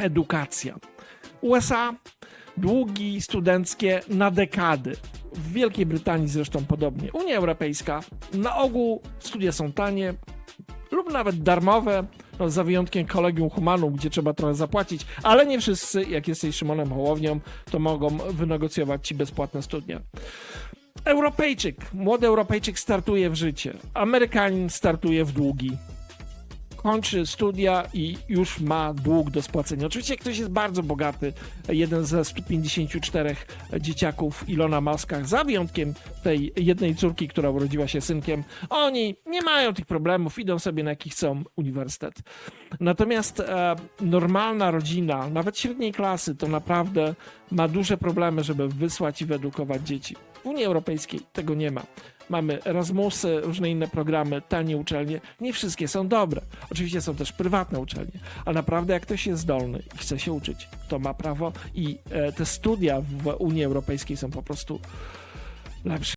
edukacja. USA długi studenckie na dekady. W Wielkiej Brytanii zresztą podobnie. Unia Europejska na ogół studia są tanie lub nawet darmowe, no, za wyjątkiem Kolegium Humanum, gdzie trzeba trochę zapłacić, ale nie wszyscy, jak jesteś Szymonem Hołownią, to mogą wynegocjować ci bezpłatne studia. Europejczyk, młody Europejczyk startuje w życie. Amerykanin startuje w długi. Kończy studia i już ma dług do spłacenia. Oczywiście ktoś jest bardzo bogaty, jeden ze 154 dzieciaków Ilona Maska, za wyjątkiem tej jednej córki, która urodziła się synkiem, oni nie mają tych problemów, idą sobie na jaki chcą uniwersytet. Natomiast e, normalna rodzina, nawet średniej klasy, to naprawdę ma duże problemy, żeby wysłać i wyedukować dzieci. W Unii Europejskiej tego nie ma. Mamy Erasmusy, różne inne programy, tanie uczelnie. Nie wszystkie są dobre. Oczywiście są też prywatne uczelnie, ale naprawdę jak ktoś jest zdolny i chce się uczyć, to ma prawo i e, te studia w Unii Europejskiej są po prostu lepsze.